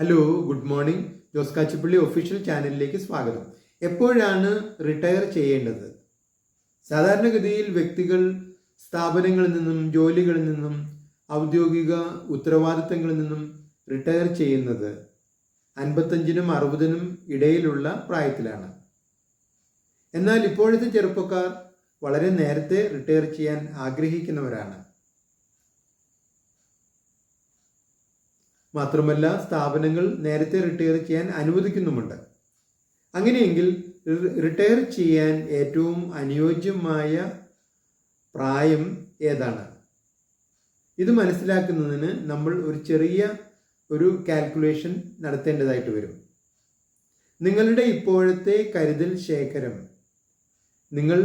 Hello good morning Jose Kachippally official ചാനലിലേക്ക് സ്വാഗതം. എപ്പോഴാണ് റിട്ടയർ ചെയ്യേണ്ടത്? സാധാരണഗതിയിൽ വ്യക്തികൾ സ്ഥാപനങ്ങളിൽ നിന്നും ജോലികളിൽ നിന്നും ഔദ്യോഗിക ഉത്തരവാദിത്തങ്ങളിൽ നിന്നും റിട്ടയർ ചെയ്യുന്നത് അൻപത്തഞ്ചിനും അറുപതിനും ഇടയിലുള്ള പ്രായത്തിലാണ്. എന്നാൽ ഇപ്പോഴത്തെ ചെറുപ്പക്കാർ വളരെ നേരത്തെ റിട്ടയർ ചെയ്യാൻ ആഗ്രഹിക്കുന്നവരാണ്. മാത്രമല്ല സ്ഥാപനങ്ങൾ നേരത്തെ റിട്ടയർ ചെയ്യാൻ അനുവദിക്കുന്നുമുണ്ട്. അങ്ങനെയെങ്കിൽ റിട്ടയർ ചെയ്യാൻ ഏറ്റവും അനുയോജ്യമായ പ്രായം ഏതാണ്? ഇത് മനസ്സിലാക്കുന്നതിന് നമ്മൾ ഒരു ചെറിയ ഒരു കാൽക്കുലേഷൻ നടത്തേണ്ടതായിട്ട് വരും. നിങ്ങളുടെ ഇപ്പോഴത്തെ കരുതൽ ശേഖരം. നിങ്ങൾ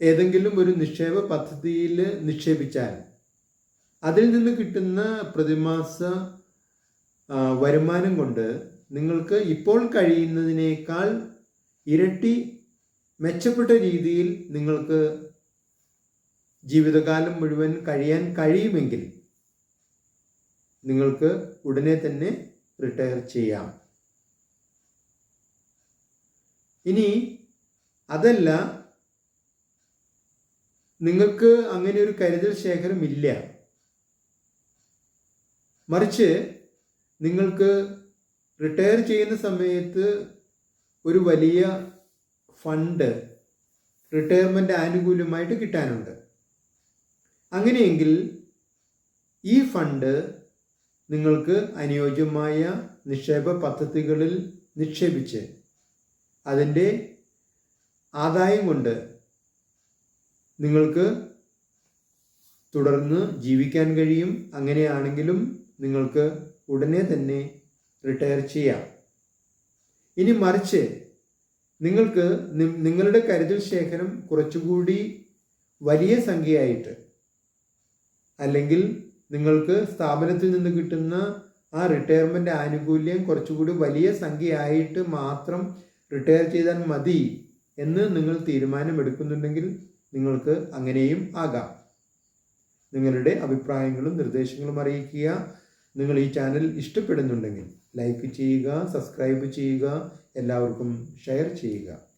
ഏതെങ്കിലും ഒരു നിക്ഷേപ പദ്ധതിയിൽ നിക്ഷേപിച്ചാൽ അതിൽ നിന്ന് കിട്ടുന്ന പ്രതിമാസ വരുമാനം കൊണ്ട് നിങ്ങൾക്ക് ഇപ്പോൾ കഴിയുന്നതിനേക്കാൾ ഇരട്ടി മെച്ചപ്പെട്ട രീതിയിൽ നിങ്ങൾക്ക് ജീവിതകാലം മുഴുവൻ കഴിയാൻ കഴിയുമെങ്കിൽ നിങ്ങൾക്ക് ഉടനെ തന്നെ റിട്ടയർ ചെയ്യാം. ഇനി അതല്ല നിങ്ങൾക്ക് അങ്ങനെ ഒരു കരുതൽ ശേഖരം ഇല്ല. മറിച്ച് നിങ്ങൾക്ക് റിട്ടയർ ചെയ്യുന്ന സമയത്ത് ഒരു വലിയ ഫണ്ട് റിട്ടയർമെന്റ് ആനുകൂല്യമായിട്ട് കിട്ടാനുണ്ട്. അങ്ങനെയെങ്കിൽ ഈ ഫണ്ട് നിങ്ങൾക്ക് അനുയോജ്യമായ നിക്ഷേപ പദ്ധതികളിൽ നിക്ഷേപിച്ച് അതിന്റെ ആദായം കൊണ്ട് നിങ്ങൾക്ക് തുടർന്ന് ജീവിക്കാൻ കഴിയും. അങ്ങനെയാണെങ്കിലും നിങ്ങൾക്ക് ഉടനെ തന്നെ റിട്ടയർ ചെയ്യാം. ഇനി മറിച്ച് നിങ്ങൾക്ക് നിങ്ങളുടെ കരുതൽ ശേഖരം കുറച്ചുകൂടി വലിയ സംഖ്യയായിട്ട് അല്ലെങ്കിൽ നിങ്ങൾക്ക് സ്ഥാപനത്തിൽ നിന്ന് കിട്ടുന്ന ആ റിട്ടയർമെന്റ് ആനുകൂല്യം കുറച്ചുകൂടി വലിയ സംഖ്യയായിട്ട് മാത്രം റിട്ടയർ ചെയ്താൽ മതി എന്ന് നിങ്ങൾ തീരുമാനമെടുക്കുന്നുണ്ടെങ്കിൽ നിങ്ങൾക്ക് അങ്ങനെയും ആകാം. നിങ്ങളുടെ അഭിപ്രായങ്ങളും നിർദ്ദേശങ്ങളും അറിയിക്കുക. നിങ്ങൾ ഈ ചാനൽ ഇഷ്ടപ്പെടുന്നുണ്ടെങ്കിൽ ലൈക്ക് ചെയ്യുക സബ്സ്ക്രൈബ് ചെയ്യുക എല്ലാവർക്കും ഷെയർ ചെയ്യുക.